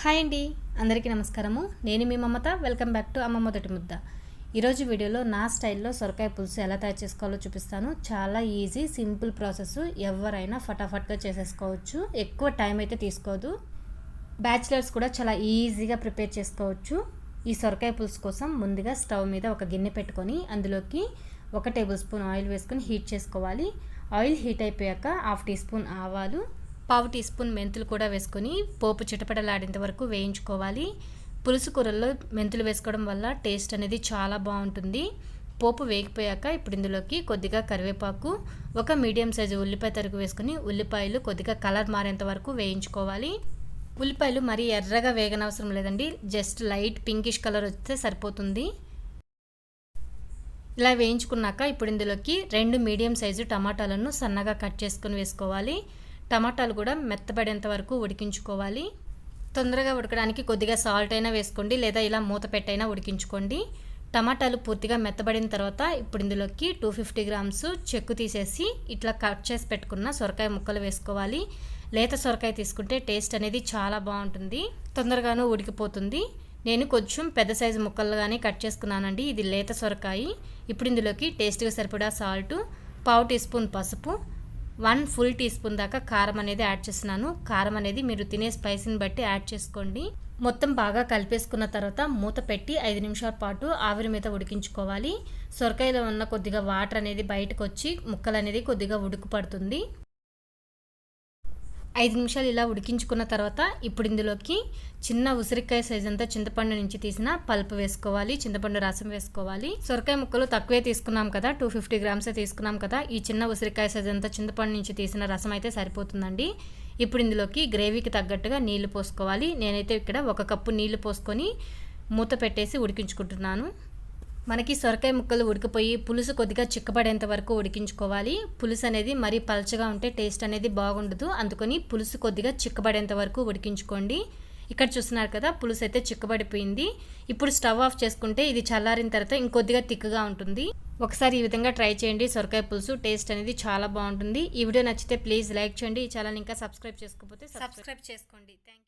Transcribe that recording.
Hi అండి అందరికీ నమస్కారము. నేను మీ మమత వెల్కమ్ బ్యాక్ టు అమ్మ మొదటి ముద్ద. ఈరోజు వీడియోలో నా స్టైల్లో సొరకాయ పులుసు ఎలా తయారు చేసుకోవాలో చూపిస్తాను. చాలా ఈజీ సింపుల్ ప్రాసెస్. ఎవరైనా ఫటాఫట్గా చేసేసుకోవచ్చు. ఎక్కువ టైం అయితే తీసుకోదు. బ్యాచిలర్స్ కూడా చాలా ఈజీగా ప్రిపేర్ చేసుకోవచ్చు. ఈ సొరకాయ పులుసు కోసం ముందుగా స్టవ్ మీద ఒక గిన్నె పెట్టుకొని అందులోకి ఒక టేబుల్ స్పూన్ ఆయిల్ వేసుకొని హీట్ చేసుకోవాలి. ఆయిల్ హీట్ అయిపోయాక హాఫ్ టీ స్పూన్ ఆవాలు పావు టీ స్పూన్ మెంతులు కూడా వేసుకొని పోపు చిటపటలాడేంత వరకు వేయించుకోవాలి. పులుసు కూరల్లో మెంతులు వేసుకోవడం వల్ల టేస్ట్ అనేది చాలా బాగుంటుంది. పోపు వేగిపోయాక ఇప్పుడు ఇందులోకి కొద్దిగా కరివేపాకు ఒక మీడియం సైజు ఉల్లిపాయ తరుగు వేసుకొని ఉల్లిపాయలు కొద్దిగా కలర్ మారేంత వరకు వేయించుకోవాలి. ఉల్లిపాయలు మరీ ఎర్రగా వేగనవసరం లేదండి. జస్ట్ లైట్ పింకిష్ కలర్ వస్తే సరిపోతుంది. ఇలా వేయించుకున్నాక ఇప్పుడు ఇందులోకి రెండు మీడియం సైజు టమాటాలను సన్నగా కట్ చేసుకొని వేసుకోవాలి. టమాటాలు కూడా మెత్తబడేంత వరకు ఉడికించుకోవాలి. తొందరగా ఉడకడానికి కొద్దిగా సాల్ట్ అయినా వేసుకోండి లేదా ఇలా మూత పెట్టైనా ఉడికించుకోండి. టమాటాలు పూర్తిగా మెత్తబడిన తర్వాత ఇప్పుడు ఇందులోకి టూ ఫిఫ్టీ గ్రామ్స్ చెక్కు తీసేసి ఇట్లా కట్ చేసి పెట్టుకున్న సొరకాయ ముక్కలు వేసుకోవాలి. లేత సొరకాయ తీసుకుంటే టేస్ట్ అనేది చాలా బాగుంటుంది తొందరగాను ఉడికిపోతుంది. నేను కొంచెం పెద్ద సైజు ముక్కలుగానే కట్ చేసుకున్నానండి ఇది లేత సొరకాయ. ఇప్పుడు ఇందులోకి టేస్ట్గా సరిపడా సాల్ట్ పావు టీ స్పూన్ పసుపు వన్ ఫుల్ టీ స్పూన్ దాకా కారం అనేది యాడ్ చేస్తున్నాను. కారం అనేది మీరు తినే స్పైసీని బట్టి యాడ్ చేసుకోండి. మొత్తం బాగా కలిపేసుకున్న తర్వాత మూత పెట్టి ఐదు నిమిషాల పాటు ఆవిరి మీద ఉడికించుకోవాలి. సొరకాయలో ఉన్న కొద్దిగా వాటర్ అనేది బయటకు వచ్చి ముక్కలు అనేది కొద్దిగా ఉడుకు పడుతుంది ఐదు నిమిషాలు ఇలా ఉడికించుకున్న తర్వాత ఇప్పుడు ఇందులోకి చిన్న ఉసిరికాయ సైజ్ అంతా చింతపండు నుంచి తీసిన పల్ప్ వేసుకోవాలి చింతపండు రసం వేసుకోవాలి. సొరకాయ ముక్కలు తక్కువే తీసుకున్నాం కదా టూ ఫిఫ్టీ గ్రామ్సే తీసుకున్నాం కదా ఈ చిన్న ఉసిరికాయ సైజ్ అంతా చింతపండు నుంచి తీసిన రసం అయితే సరిపోతుందండి. ఇప్పుడు ఇందులోకి గ్రేవీకి తగ్గట్టుగా నీళ్ళు పోసుకోవాలి. నేనైతే ఇక్కడ ఒక కప్పు నీళ్ళు పోసుకొని మూత పెట్టేసి ఉడికించుకుంటున్నాను. మనకి సొరకాయ ముక్కలు ఉడికిపోయి పులుసు కొద్దిగా చిక్కబడేంత వరకు ఉడికించుకోవాలి. పులుసు అనేది మరీ పలచగా ఉంటే టేస్ట్ అనేది బాగుండదు. అందుకని పులుసు కొద్దిగా చిక్కబడేంత వరకు ఉడికించుకోండి. ఇక్కడ చూస్తున్నారు కదా పులుసు అయితే చిక్కబడిపోయింది. ఇప్పుడు స్టవ్ ఆఫ్ చేసుకుంటే ఇది చల్లారిన తర్వాత ఇంకొద్దిగా తిక్కుగా ఉంటుంది. ఒకసారి ఈ విధంగా ట్రై చేయండి. సొరకాయ పులుసు టేస్ట్ అనేది చాలా బాగుంటుంది. ఈ వీడియో నచ్చితే ప్లీజ్ లైక్ చేయండి. ఈ ఛానల్ ఇంకా సబ్స్క్రైబ్ చేసుకోకపోతే సబ్స్క్రైబ్ చేసుకోండి. థ్యాంక్